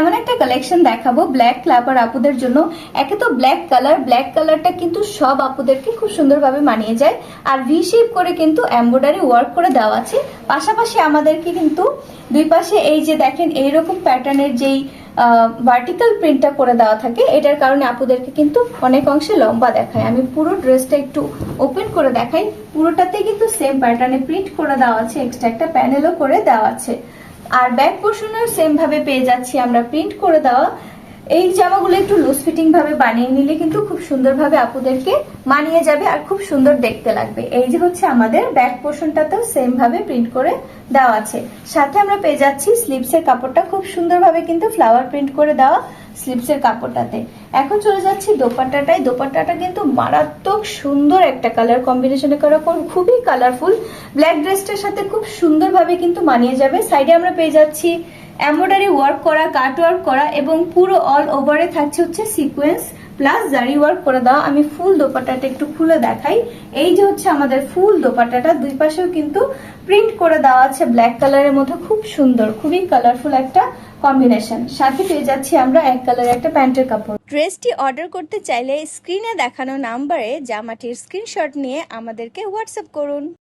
এমন একটা কালেকশন দেখাবো ব্ল্যাক ক্লাপার আপুদের জন্য। একে তো ব্ল্যাক কালার ব্ল্যাক কালারটা কিন্তু সব আপুদেরকে খুব সুন্দরভাবে মানিয়ে যায়। আর ভি শেপ করে কিন্তু এমব্রয়ডারি ওয়ার্ক করে দেওয়া আছে। পাশাপাশি আমাদেরকে কিন্তু দুই পাশে এই যে দেখেন, এইরকম প্যাটার্নের যেই ভার্টিক্যাল প্রিন্টটা করে দেওয়া থাকে, এটার কারণে আপুদেরকে কিন্তু অনেক অংশে লম্বা দেখায়। আমি পুরো ড্রেসটা একটু ওপেন করে দেখাই। পুরোটাতে কিন্তু সেম প্যাটার্নে প্রিন্ট করে দেওয়া আছে এক্সট্রা একটা প্যানেলও করে দেওয়া আছে। আর ব্যাক পোর্শনের সেম ভাবে পেয়ে যাচ্ছি। আমরা প্রিন্ট করে দেওয়া। এই জামাগুলো একটু লুজ ফিটিং ভাবে বানিয়ে নিলে কিন্তু খুব সুন্দরভাবে আপুদেরকে মানিয়ে যাবে আর খুব সুন্দর দেখতে লাগবে। এই যে হচ্ছে আমাদের ব্যাক পোর্শনটাতেও সেম ভাবে প্রিন্ট করে দেওয়া আছে। সাথে আমরা পেয়ে যাচ্ছি স্লিভসের কাপড়টা। খুব সুন্দরভাবে কিন্তু ফ্লাওয়ার প্রিন্ট করে দেওয়া। স্লিপসের কাপড়টাতে। এখন চলে যাচ্ছি দোপাট্টাটায়। দোপাট্টাটা কিন্তু মারাত্মক সুন্দর একটা কালার কম্বিনেশনে করা খুবই কালারফুল ব্ল্যাক ড্রেসটার সাথে খুব সুন্দরভাবে কিন্তু মানিয়ে যাবে। সাইডে আমরা পেয়ে যাচ্ছি এমব্রয়ডারি ওয়ার্ক করা, কাট ওয়ার্ক করা এবং পুরো অল ওভারে থাকছে হচ্ছে সিকোয়েন্স প্লাস জারি ওয়ার্ক করে দেওয়া আমি ফুল দোপাট্টাটা একটু খুলে দেখাই। এই যে হচ্ছে আমাদের ফুল দোপাট্টাটা, দুই পাশেও কিন্তু প্রিন্ট করে দেওয়া আছে ব্ল্যাক কালারের মধ্যে। খুব সুন্দর, খুবই কালারফুল একটা কম্বিনেশন সাথে পেয়ে যাচ্ছি আমরা এক কালারের একটা প্যান্টের কাপড়। ড্রেসটি অর্ডার করতে চাইলে স্ক্রিনে দেখানো নাম্বারে জামাটির স্ক্রিনশট নিয়ে আমাদেরকে হোয়াটসঅ্যাপ করুন।